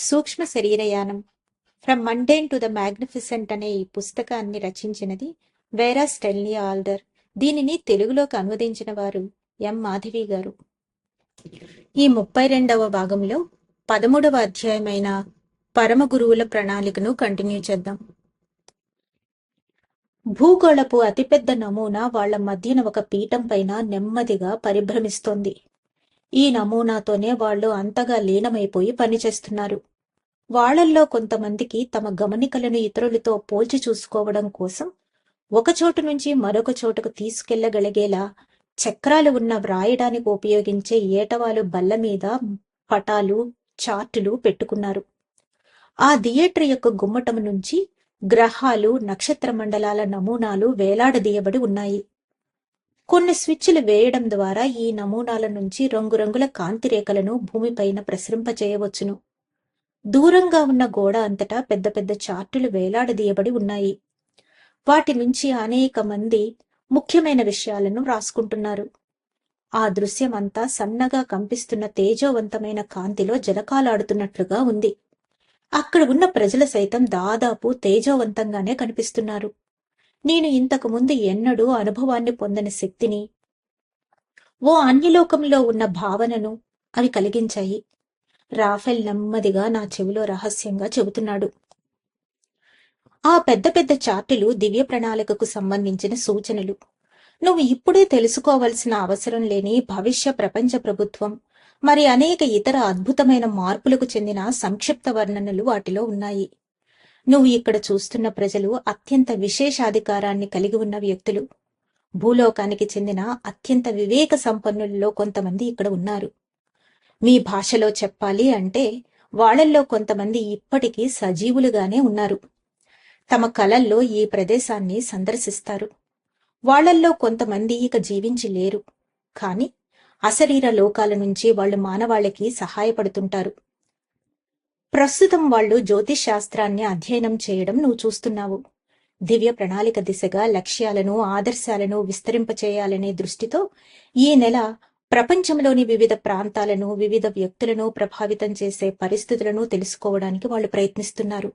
సూక్ష్మ శరీరయానం. From mundane to the magnificent అనే ఈ పుస్తకాన్ని రచించినది వేరా స్టెల్నీ ఆల్డర్. దీనిని తెలుగులోకి అనువదించిన వారు ఎం మాధవి గారు. ఈ ముప్పై రెండవ భాగంలో పదమూడవ అధ్యాయమైన పరమ గురువుల ప్రణాళికను కంటిన్యూ చేద్దాం. భూగోళపు అతిపెద్ద నమూనా వాళ్ళ మధ్యన ఒక పీఠం పైన నెమ్మదిగా పరిభ్రమిస్తోంది. ఈ నమూనాతోనే వాళ్ళు అంతగా లీనమైపోయి పనిచేస్తున్నారు. వాళ్ళల్లో కొంతమందికి తమ గమనికలను ఇతరులతో పోల్చి చూసుకోవడం కోసం ఒక చోటు నుంచి మరొక చోటుకు తీసుకెళ్ళగలిగేలా చక్రాలు ఉన్న వ్రాయడానికి ఉపయోగించే ఏటవాలు బల్ల మీద పటాలు చార్టులు పెట్టుకున్నారు. ఆ థియేటర్ యొక్క గుమ్మటం నుంచి గ్రహాలు నక్షత్ర మండలాల నమూనాలు వేలాడదీయబడి ఉన్నాయి. కొన్ని స్విచ్లు వేయడం ద్వారా ఈ నమూనాల నుంచి రంగురంగుల కాంతి రేఖలను భూమిపైన ప్రసరింపచేయవచ్చును దూరంగా ఉన్న గోడ అంతటా పెద్ద పెద్ద చార్టులు వేలాడదీయబడి ఉన్నాయి. వాటి నుంచి అనేక మంది ముఖ్యమైన విషయాలను రాసుకుంటున్నారు. ఆ దృశ్యం అంతా సన్నగా కంపిస్తున్న తేజోవంతమైన కాంతిలో జలకాలాడుతున్నట్లుగా ఉంది. అక్కడ ఉన్న ప్రజలు సైతం దాదాపు తేజోవంతంగానే కనిపిస్తున్నారు. నేను ఇంతకు ముందు ఎన్నడూ అనుభవాన్ని పొందని శక్తిని ఓ అన్యలోకంలో ఉన్న భావనను అవి కలిగించాయి. రాఫెల్ నెమ్మదిగా నా చెవిలో రహస్యంగా చెబుతున్నాడు. ఆ పెద్ద పెద్ద చార్టులు దివ్య ప్రణాళికకు సంబంధించిన సూచనలు. నువ్వు ఇప్పుడే తెలుసుకోవలసిన అవసరం లేని భవిష్య ప్రపంచ ప్రభుత్వం మరి అనేక ఇతర అద్భుతమైన మార్పులకు చెందిన సంక్షిప్త వర్ణనలు వాటిలో ఉన్నాయి. నువ్వు ఇక్కడ చూస్తున్న ప్రజలు అత్యంత విశేషాధికారాన్ని కలిగి ఉన్న వ్యక్తులు. భూలోకానికి చెందిన అత్యంత వివేక సంపన్నులలో కొంతమంది ఇక్కడ ఉన్నారు. మీ భాషలో చెప్పాలి అంటే వాళ్ళల్లో కొంతమంది ఇప్పటికీ సజీవులుగానే ఉన్నారు. తమ కలల్లో ఈ ప్రదేశాన్ని సందర్శిస్తారు. వాళ్ళల్లో కొంతమంది ఇక జీవించి లేరు. కాని అశరీర లోకాల నుంచి వాళ్ళు మానవాళికి సహాయపడుతుంటారు. ప్రస్తుతం వాళ్ళు జ్యోతిష్ శాస్త్రాన్ని అధ్యయనం చేయడం నువ్వు చూస్తున్నావు. దివ్య ప్రణాళిక దిశగా లక్ష్యాలను ఆదర్శాలను విస్తరింపచేయాలనే దృష్టితో ఈ నెల ప్రపంచంలోని వివిధ ప్రాంతాలను వివిధ వ్యక్తులను ప్రభావితం చేసే పరిస్థితులను తెలుసుకోవడానికి వాళ్ళు ప్రయత్నిస్తున్నారు.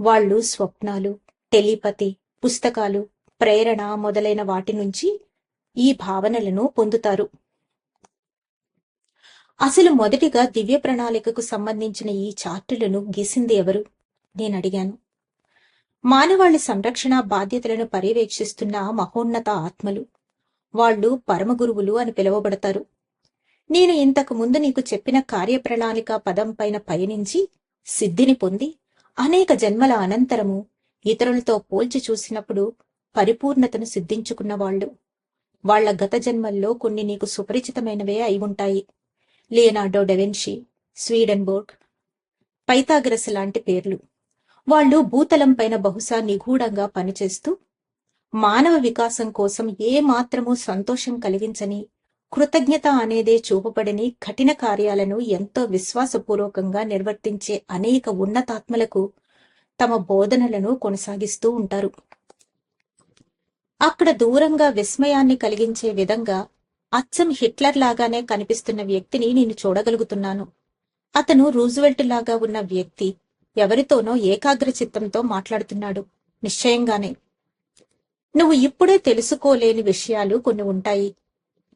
వాళ్ళు స్వప్నాలు టెలిపతి పుస్తకాలు ప్రేరణ మొదలైన వాటి నుంచి ఈ భావనలను పొందుతారు. అసలు మొదటిగా దివ్య ప్రణాళికకు సంబంధించిన ఈ చార్టులను గీసింది ఎవరు? నేను అడిగాను. మానవాళి సంరక్షణ బాధ్యతలను పర్యవేక్షిస్తున్న మహోన్నత ఆత్మలు. వాళ్ళు పరమగురువులు అని పిలువబడతారు. నేను ఇంతకు ముందు నీకు చెప్పిన కార్యప్రణాళిక పదం పైన పయనించి సిద్ధిని పొంది అనేక జన్మల అనంతరము ఇతరులతో పోల్చి చూసినప్పుడు పరిపూర్ణతను సిద్ధించుకున్న వాళ్ళు వాళ్ళ గత జన్మల్లో కొన్ని నీకు సుపరిచితమైనవే అయి ఉంటాయి. లియనార్డో డెవెన్షి స్వీడన్బోర్గ్ పైతాగ్రస్ లాంటి పేర్లు. వాళ్ళు భూతలం పైన బహుశా నిగూఢంగా పనిచేస్తూ మానవ వికాసం కోసం ఏ మాత్రమూ సంతోషం కలిగించని కృతజ్ఞత అనేదే చూపబడని కఠిన కార్యాలను ఎంతో విశ్వాసపూర్వకంగా నిర్వర్తించే అనేక ఉన్నతాత్మలకు తమ బోధనలను కొనసాగిస్తూ ఉంటారు. అక్కడ దూరంగా విస్మయాన్ని కలిగించే విధంగా అచ్చం హిట్లర్ లాగానే కనిపిస్తున్న వ్యక్తిని నేను చూడగలుగుతున్నాను. అతను రూజ్వెల్ట్ లాగా ఉన్న వ్యక్తి ఎవరితోనో ఏకాగ్ర చిత్తంతో మాట్లాడుతున్నాడు. నిశ్చయంగానే. నువ్వు ఇప్పుడే తెలుసుకోలేని విషయాలు కొన్ని ఉంటాయి.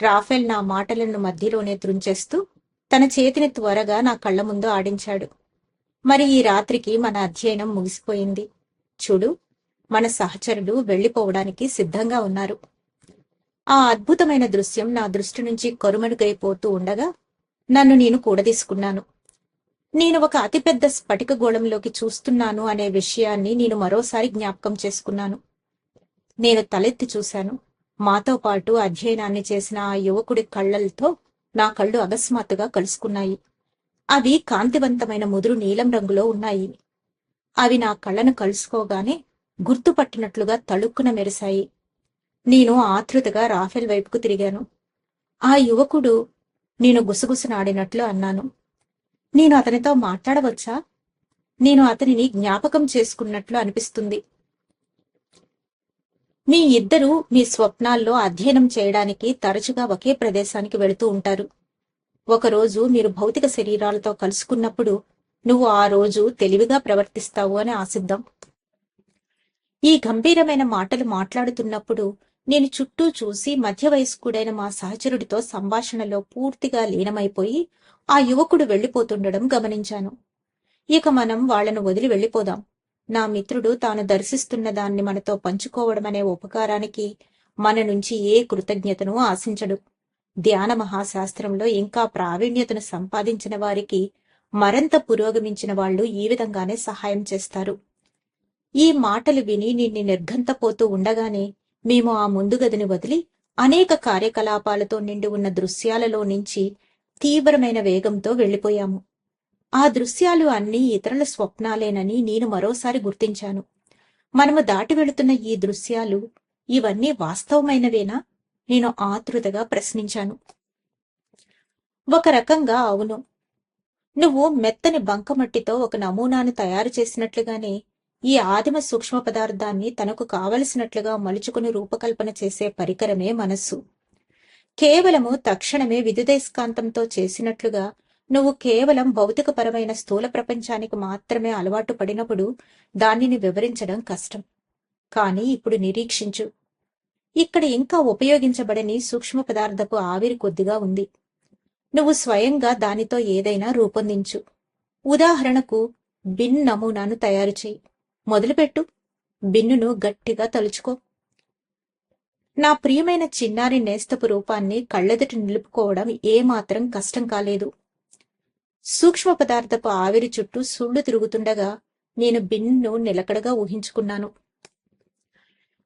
రాఫెల్ నా మాటలను మధ్యలోనే త్రుంచేస్తూ తన చేతిని త్వరగా నా కళ్ళ ముందు ఆడించాడు. మరి ఈ రాత్రికి మన అధ్యయనం ముగిసిపోయింది. చూడు మన సహచరులు వెళ్ళిపోవడానికి సిద్ధంగా ఉన్నారు. ఆ అద్భుతమైన దృశ్యం నా దృష్టి నుంచి కొరుమరుగైపోతూ ఉండగా నన్ను నేను కూడదీసుకున్నాను. నేను ఒక అతిపెద్ద స్ఫటిక గోళంలోకి చూస్తున్నాను అనే విషయాన్ని నేను మరోసారి జ్ఞాపకం చేసుకున్నాను. నేను తలెత్తి చూశాను. మాతో పాటు అధ్యయనాన్ని చేసిన ఆ యువకుడి కళ్ళలతో నా కళ్ళు అకస్మాత్తుగా కలుసుకున్నాయి. అవి కాంతివంతమైన ముదురు నీలం రంగులో ఉన్నాయి. అవి నా కళ్ళను కలుసుకోగానే గుర్తుపట్టినట్లుగా తళుక్కున మెరిశాయి. నేను ఆతృతగా రాఫెల్ వైపుకు తిరిగాను. ఆ యువకుడు నేను గుసగుసనాడినట్లు అన్నాను. నేను అతనితో మాట్లాడవచ్చా? నేను అతనిని జ్ఞాపకం చేసుకున్నట్లు అనిపిస్తుంది. మీ ఇద్దరూ మీ స్వప్నాల్లో అధ్యయనం చేయడానికి తరచుగా ఒకే ప్రదేశానికి వెళుతూ ఉంటారు. ఒకరోజు మీరు భౌతిక శరీరాలతో కలుసుకున్నప్పుడు నువ్వు ఆ రోజు తెలివిగా ప్రవర్తిస్తావు అని ఆశిద్దాం. ఈ గంభీరమైన మాటలు మాట్లాడుతున్నప్పుడు నేను చుట్టూ చూసి మధ్య వయస్కుడైన మా సహచరుడితో సంభాషణలో పూర్తిగా లీనమైపోయి ఆ యువకుడు వెళ్ళిపోతుండడం గమనించాను. ఇక మనం వాళ్ళను వదిలి వెళ్ళిపోదాం నా మిత్రుడు తాను దర్శిస్తున్న దాన్ని మనతో పంచుకోవడమనే ఉపకారానికి మన నుంచి ఏ కృతజ్ఞతను ఆశించడు. ధ్యాన మహాశాస్త్రంలో ఇంకా ప్రావీణ్యతను సంపాదించిన వారికి మరింత పురోగమించిన వాళ్ళు ఈ విధంగానే సహాయం చేస్తారు. ఈ మాటలు విని నిన్ను నిర్ఘంతపోతూ ఉండగానే మేము ఆ ముందు గదిని వదిలి అనేక కార్యకలాపాలతో నిండి ఉన్న దృశ్యాలలో నుంచి తీవ్రమైన వేగంతో వెళ్ళిపోయాము ఆ దృశ్యాలు అన్నీ ఇతరుల స్వప్నాలేనని నేను మరోసారి గుర్తించాను. మనము దాటి వెళుతున్న ఈ దృశ్యాలు ఇవన్నీ వాస్తవమైనవేనా? నేను ఆతృతగా ప్రశ్నించాను. ఒక రకంగా అవును. నువ్వు మెత్తని బంకమట్టితో ఒక నమూనాను తయారు చేసినట్లుగానే ఈ ఆదిమ సూక్ష్మ పదార్థాన్ని తనకు కావలసినట్లుగా మలుచుకుని రూపకల్పన చేసే పరికరమే మనస్సు. కేవలము తక్షణమే విద్యుదయస్కాంతంతో చేసినట్లుగా నువ్వు కేవలం భౌతికపరమైన స్థూల ప్రపంచానికి మాత్రమే అలవాటు పడినప్పుడు దానిని వివరించడం కష్టం. కానీ ఇప్పుడు నిరీక్షించు. ఇక్కడ ఇంకా ఉపయోగించబడని సూక్ష్మ పదార్థపు ఆవిరి కొద్దిగా ఉంది. నువ్వు స్వయంగా దానితో ఏదైనా రూపొందించు. ఉదాహరణకు బిన్ నమూనాను తయారు చేయి. మొదలుపెట్టు. బిన్నును గట్టిగా తలుచుకో. నా ప్రియమైన చిన్నారి నేస్తపు రూపాన్ని కళ్ళెదుట నిలుపుకోవడం ఏమాత్రం కష్టం కాలేదు. సూక్ష్మ పదార్థపు ఆవిరి చుట్టూ సుళ్ళు తిరుగుతుండగా నేను బిన్ను నిలకడగా ఊహించుకున్నాను.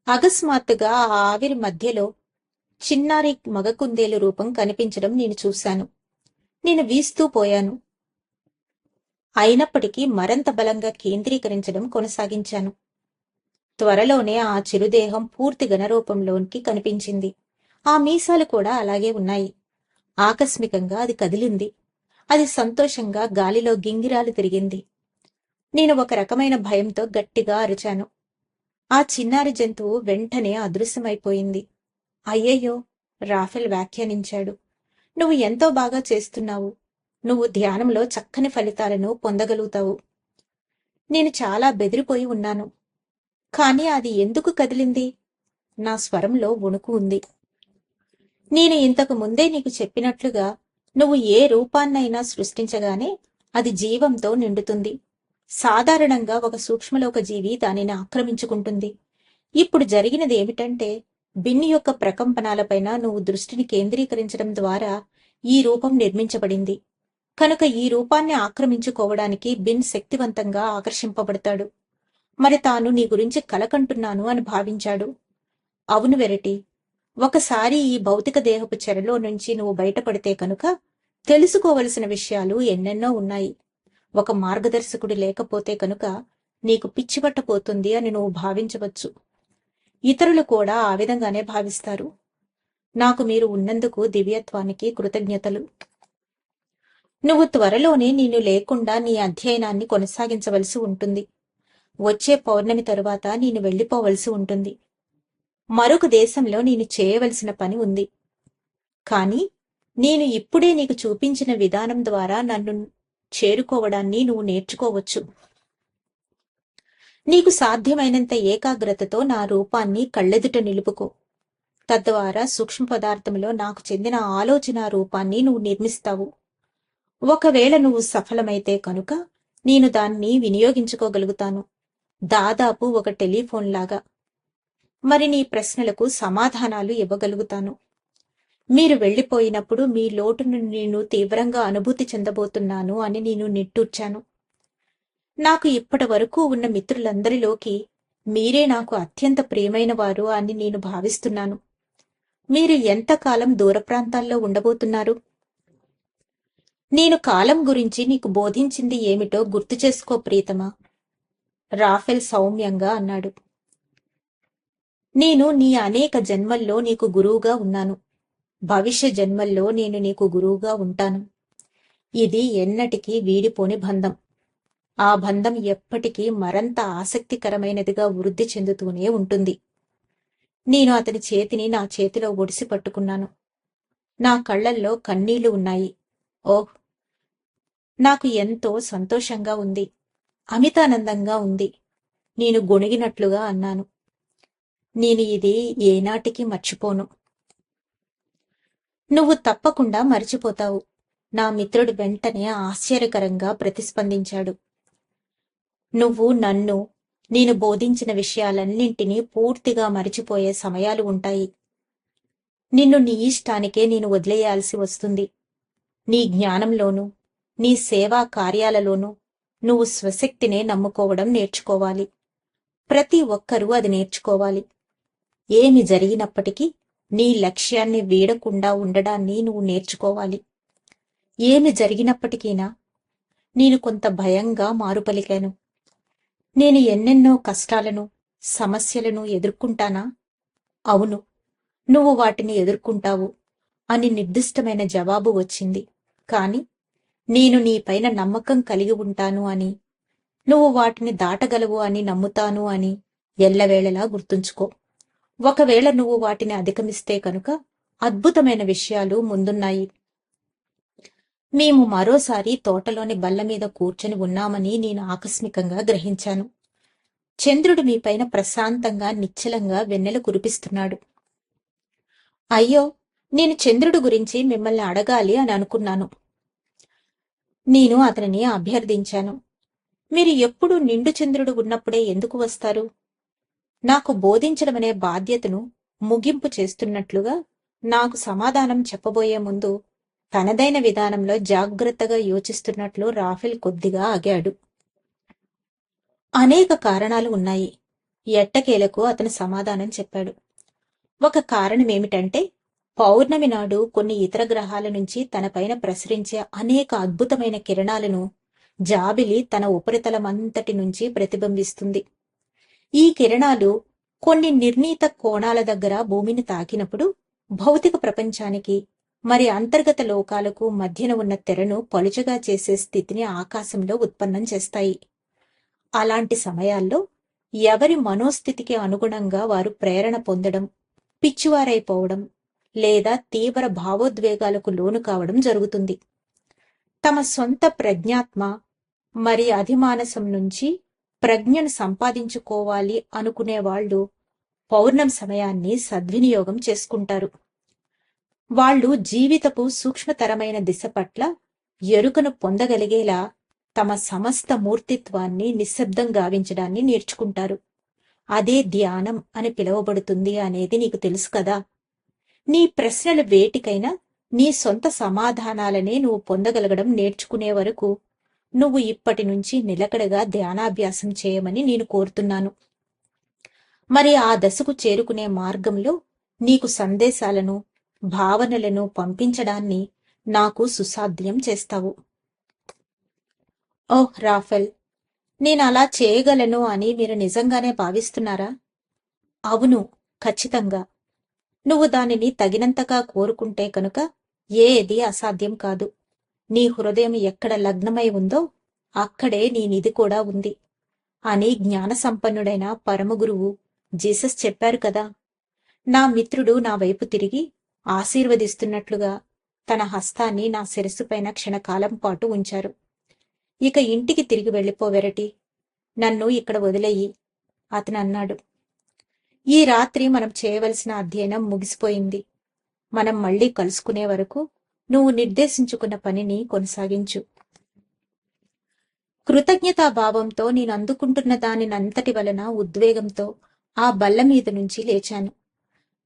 అకస్మాత్తుగా ఆ ఆవిరి మధ్యలో చిన్నారి మగకుందేలు రూపం కనిపించడం నేను చూశాను. నేను వీస్తూ పోయాను. అయినప్పటికీ మరింత బలంగా కేంద్రీకరించడం కొనసాగించాను. త్వరలోనే ఆ చిరుదేహం పూర్తి గణరూపంలోనికి కనిపించింది. ఆ మీసాలు కూడా అలాగే ఉన్నాయి. ఆకస్మికంగా అది కదిలింది. అది సంతోషంగా గాలిలో గింగిరాలు తిరిగింది. నేను ఒక రకమైన భయంతో గట్టిగా అరిచాను. ఆ చిన్నారి జంతువు వెంటనే అదృశ్యమైపోయింది. అయ్యయ్యో! రాఫెల్ వ్యాఖ్యానించాడు. నువ్వు ఎంతో బాగా చేస్తున్నావు. నువ్వు ధ్యానంలో చక్కని ఫలితాలను పొందగలుగుతావు. నేను చాలా బెదిరిపోయి ఉన్నాను. కానీ అది ఎందుకు కదిలింది? నా స్వరంలో వణుకు ఉంది. నేను ఇంతకు ముందే నీకు చెప్పినట్లుగా నువ్వు ఏ రూపాన్నైనా సృష్టించగానే అది జీవంతో నిండుతుంది. సాధారణంగా ఒక సూక్ష్మలోక జీవి దానిని ఆక్రమించుకుంటుంది. ఇప్పుడు జరిగినది ఏమిటంటే బిన్ యొక్క ప్రకంపనాలపైన నువ్వు దృష్టిని కేంద్రీకరించడం ద్వారా ఈ రూపం నిర్మించబడింది. కనుక ఈ రూపాన్ని ఆక్రమించుకోవడానికి బిన్ శక్తివంతంగా ఆకర్షింపబడతాడు. మరి తాను నీ గురించి కలకంటున్నాను అని భావించాడు. అవును వెరటి ఒకసారి ఈ భౌతిక దేహపు చెరలో నుంచి నువ్వు బయటపడితే కనుక తెలుసుకోవలసిన విషయాలు ఎన్నెన్నో ఉన్నాయి. ఒక మార్గదర్శకుడు లేకపోతే కనుక నీకు పిచ్చిపట్టపోతుంది అని నువ్వు భావించవచ్చు. ఇతరులు కూడా ఆ విధంగానే భావిస్తారు. నాకు మీరు ఉన్నందుకు దివ్యత్వానికి కృతజ్ఞతలు. నువ్వు త్వరలోనే నేను లేకుండా నీ అధ్యయనాన్ని కొనసాగించవలసి ఉంటుంది. వచ్చే పౌర్ణమి తరువాత నేను వెళ్ళిపోవలసి ఉంటుంది. మరొక దేశంలో నేను చేయవలసిన పని ఉంది. కానీ నేను ఇప్పుడే నీకు చూపించిన విధానం ద్వారా నన్ను చేరుకోవడాన్ని నువ్వు నేర్చుకోవచ్చు. నీకు సాధ్యమైనంత ఏకాగ్రతతో నా రూపాన్ని కళ్ళెదుట నిలుపుకో. తద్వారా సూక్ష్మ పదార్థంలో నాకు చెందిన ఆలోచన రూపాన్ని నువ్వు నిర్మిస్తావు. ఒకవేళ నువ్వు సఫలమైతే కనుక నేను దాన్ని వినియోగించుకోగలుగుతాను. దాదాపు ఒక టెలిఫోన్ లాగా. మరి నీ ప్రశ్నలకు సమాధానాలు ఇవ్వగలుగుతాను. మీరు వెళ్ళిపోయినప్పుడు మీ లోటును నేను తీవ్రంగా అనుభూతి చెందబోతున్నాను అని నేను నిట్టూర్చాను. నాకు ఇప్పటి వరకు ఉన్న మిత్రులందరిలోకి మీరే నాకు అత్యంత ప్రియమైన వారు అని నేను భావిస్తున్నాను. మీరు ఎంతకాలం దూర ప్రాంతాల్లో ఉండబోతున్నారు? నేను కాలం గురించి నీకు బోధించింది ఏమిటో గుర్తు చేసుకో ప్రీతమా. రాఫెల్ సౌమ్యంగా అన్నాడు. నేను నీ అనేక జన్మల్లో నీకు గురువుగా ఉన్నాను. భవిష్య జన్మల్లో నేను నీకు గురువుగా ఉంటాను. ఇది ఎన్నటికీ వీడిపోని బంధం. ఆ బంధం ఎప్పటికీ మరంత ఆసక్తికరమైనదిగా వృద్ధి చెందుతూనే ఉంటుంది. నేను అతని చేతిని నా చేతిలో ఒడిసి పట్టుకున్నాను. నా కళ్ళల్లో కన్నీళ్ళు ఉన్నాయి. ఓహ్ నాకు ఎంతో సంతోషంగా ఉంది. అమితానందంగా ఉంది. నేను గొణిగినట్లుగా అన్నాను. నేను ఇది ఏనాటికి మర్చిపోను. నువ్వు తప్పకుండా మర్చిపోతావు. నా మిత్రుడు వెంటనే ఆశ్చర్యకరంగా ప్రతిస్పందించాడు. నువ్వు నన్ను నేను బోధించిన విషయాలన్నింటినీ పూర్తిగా మరిచిపోయే సమయాలు ఉంటాయి. నిన్ను నీ ఇష్టానికే నేను వదిలేయాల్సి వస్తుంది. నీ జ్ఞానంలోనూ నీ సేవా కార్యాలలోనూ నువ్వు స్వశక్తినే నమ్ముకోవడం నేర్చుకోవాలి. ప్రతి ఒక్కరూ అది నేర్చుకోవాలి. ఏమి జరిగినప్పటికీ నీ లక్ష్యాన్ని వీడకుండా ఉండడాన్ని నువ్వు నేర్చుకోవాలి. ఏమి జరిగినప్పటికీనా నేను కొంత భయంగా మారుపలికాను. నేను ఎన్నెన్నో కష్టాలను సమస్యలను ఎదుర్కొంటానా? అవును నువ్వు వాటిని ఎదుర్కొంటావు అని నిర్దిష్టమైన జవాబు వచ్చింది. కాని నేను నీపైన నమ్మకం కలిగి ఉంటాను అని నువ్వు వాటిని దాటగలవు అని నమ్ముతాను అని ఎల్లవేళలా గుర్తుంచుకో. ఒకవేళ నువ్వు వాటిని అధిగమిస్తే కనుక అద్భుతమైన విషయాలు ముందున్నాయి. మేము మరోసారి తోటలోని బల్ల మీద కూర్చొని ఉన్నామని నేను ఆకస్మికంగా గ్రహించాను. చంద్రుడు మీపైన ప్రశాంతంగా నిశ్చలంగా వెన్నెల కురిపిస్తున్నాడు. అయ్యో నేను చంద్రుడు గురించి మిమ్మల్ని అడగాలి అని అనుకున్నాను. నేను అతనిని అభ్యర్థించాను. మీరు ఎప్పుడు నిండు చంద్రుడు ఉన్నప్పుడే ఎందుకు వస్తారు? నాకు బోధించడమనే బాధ్యతను ముగింపు చేస్తున్నట్లుగా నాకు సమాధానం చెప్పబోయే ముందు తనదైన విధానంలో జాగ్రత్తగా యోచిస్తున్నట్లు రాఫెల్ కొద్దిగా ఆగాడు. అనేక కారణాలు ఉన్నాయి. ఎట్టకేలకు అతను సమాధానం చెప్పాడు. ఒక కారణం ఏమిటంటే పౌర్ణమి నాడు కొన్ని ఇతర గ్రహాల నుంచి తనపైన ప్రసరించే అనేక అద్భుతమైన కిరణాలను జాబిలి తన ఉపరితలమంతటి నుంచి ప్రతిబింబిస్తుంది. ఈ కిరణాలు కొన్ని నిర్ణీత కోణాల దగ్గర భూమిని తాకినప్పుడు భౌతిక ప్రపంచానికి మరి అంతర్గత లోకాలకు మధ్యన ఉన్న తెరను పలుచగా చేసే స్థితిని ఆకాశంలో ఉత్పన్నం చేస్తాయి. అలాంటి సమయాల్లో ఎవరి మనోస్థితికి అనుగుణంగా వారు ప్రేరణ పొందడం పిచ్చివారైపోవడం లేదా తీవ్ర భావోద్వేగాలకు లోను కావడం జరుగుతుంది. తమ సొంత ప్రజ్ఞాత్మ మరి అధిమానసం నుంచి ప్రజ్ఞను సంపాదించుకోవాలి అనుకునే వాళ్ళు పౌర్ణం సమయాన్ని సద్వినియోగం చేసుకుంటారు. వాళ్ళు జీవితపు సూక్ష్మతరమైన దిశ పట్ల ఎరుకను పొందగలిగేలా తమ సమస్త మూర్తిత్వాన్ని నిశ్శబ్దం గావించడాన్ని నేర్చుకుంటారు. అదే ధ్యానం అని పిలువబడుతుంది అనేది నీకు తెలుసు కదా? నీ ప్రశ్నలు వేటికైనా నీ సొంత సమాధానాలనే నువ్వు పొందగలగడం నేర్చుకునే వరకు నువ్వు ఇప్పటి నుంచి నిలకడగా ధ్యానాభ్యాసం చేయమని నేను కోరుతున్నాను. మరి ఆ దశకు చేరుకునే మార్గంలో నీకు సందేశాలను భావనలను పంపించడాన్ని నాకు సుసాధ్యం చేస్తావు. Oh Raphael! నేను అలా చేయగలను అని మీరు నిజంగానే భావిస్తున్నారా? అవును ఖచ్చితంగా. నువ్వు దానిని తగినంతగా కోరుకుంటే కనుక ఏది అసాధ్యం కాదు. నీ హృదయం ఎక్కడ లగ్నమై ఉందో అక్కడే నీ నిధి కూడా ఉంది. అని జ్ఞాన సంపన్నుడైన పరమగురువు జీసస్ చెప్పారు కదా. నా మిత్రుడు నా వైపు తిరిగి ఆశీర్వదిస్తున్నట్లుగా తన హస్తాన్ని నా శిరస్సుపైన క్షణకాలం పాటు ఉంచారు. ఇక ఇంటికి తిరిగి వెళ్ళిపోవెరటి. నన్ను ఇక్కడ వదిలేయి. అతను అన్నాడు. ఈ రాత్రి మనం చేయవలసిన అధ్యయనం ముగిసిపోయింది. మనం మళ్ళీ కలుసుకునే వరకు నువ్వు నిర్దేశించుకున్న పనిని కొనసాగించు. కృతజ్ఞతాభావంతో నేను అందుకుంటున్న దానినంతటి వలన ఉద్వేగంతో ఆ బల్ల మీద నుంచి లేచాను.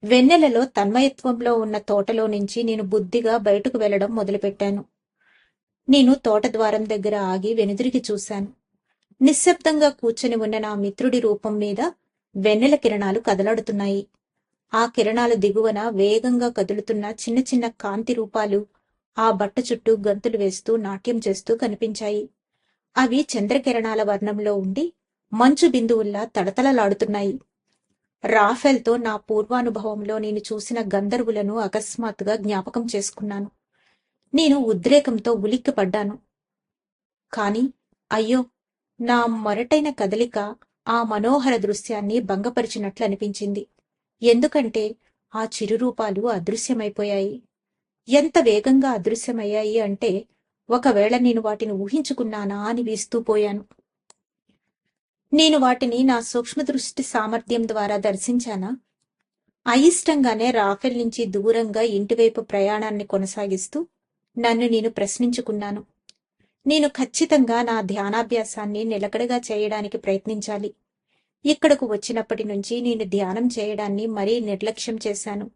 వెన్నెలలో తన్మయత్వంలో ఉన్న తోటలో నుంచి నేను బుద్ధిగా బయటకు వెళ్ళడం మొదలుపెట్టాను. నేను తోట ద్వారం దగ్గర ఆగి వెనుదిరిగి చూశాను. నిశ్శబ్దంగా కూర్చొని ఉన్న నా మిత్రుడి రూపం మీద వెన్నెల కిరణాలు కదలాడుతున్నాయి. ఆ కిరణాలు దిగువన వేగంగా కదులుతున్న చిన్న చిన్న కాంతి రూపాలు ఆ బట్ట చుట్టూ గంతులు వేస్తూ నాట్యం చేస్తూ కనిపించాయి. అవి చంద్రకిరణాల వర్ణంలో ఉండి మంచు బిందువుల్లా తడతలలాడుతున్నాయి. రాఫెల్తో నా పూర్వానుభవంలో నేను చూసిన గంధర్వులను అకస్మాత్తుగా జ్ఞాపకం చేసుకున్నాను. నేను ఉద్రేకంతో ఉలిక్కిపడ్డాను. కాని అయ్యో నా మొరటైన కదలిక ఆ మనోహర దృశ్యాన్ని భంగపరిచినట్లు అనిపించింది. ఎందుకంటే ఆ చిరురూపాలు అదృశ్యమైపోయాయి. ఎంత వేగంగా అదృశ్యమయ్యాయి అంటే ఒకవేళ నేను వాటిని ఊహించుకున్నానా అని వీస్తూ పోయాను. నేను వాటిని నా సూక్ష్మదృష్టి సామర్థ్యం ద్వారా దర్శించానా? అయిష్టంగానే రాఫెల్ నుంచి దూరంగా ఇంటివైపు ప్రయాణాన్ని కొనసాగిస్తూ నన్ను నేను ప్రశ్నించుకున్నాను. నేను ఖచ్చితంగా నా ధ్యానాభ్యాసాన్ని నిలకడగా చేయడానికి ప్రయత్నించాలి. ఇక్కడకు వచ్చినప్పటి నుంచి నేను ధ్యానం చేయడాన్ని మరీ నిర్లక్ష్యం చేశాను.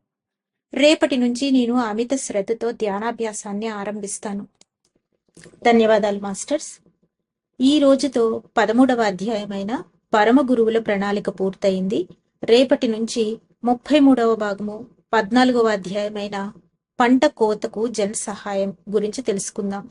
రేపటి నుంచి నేను అమిత శ్రద్ధతో ధ్యానాభ్యాసాన్ని ఆరంభిస్తాను. ధన్యవాదాలు మాస్టర్స్. ఈ రోజుతో పదమూడవ అధ్యాయమైన పరమ గురువుల ప్రణాళిక పూర్తయింది. రేపటి నుంచి ముప్పై మూడవ భాగము పద్నాలుగవ అధ్యాయమైన పంట కోతకు జన్ సహాయం గురించి తెలుసుకుందాం.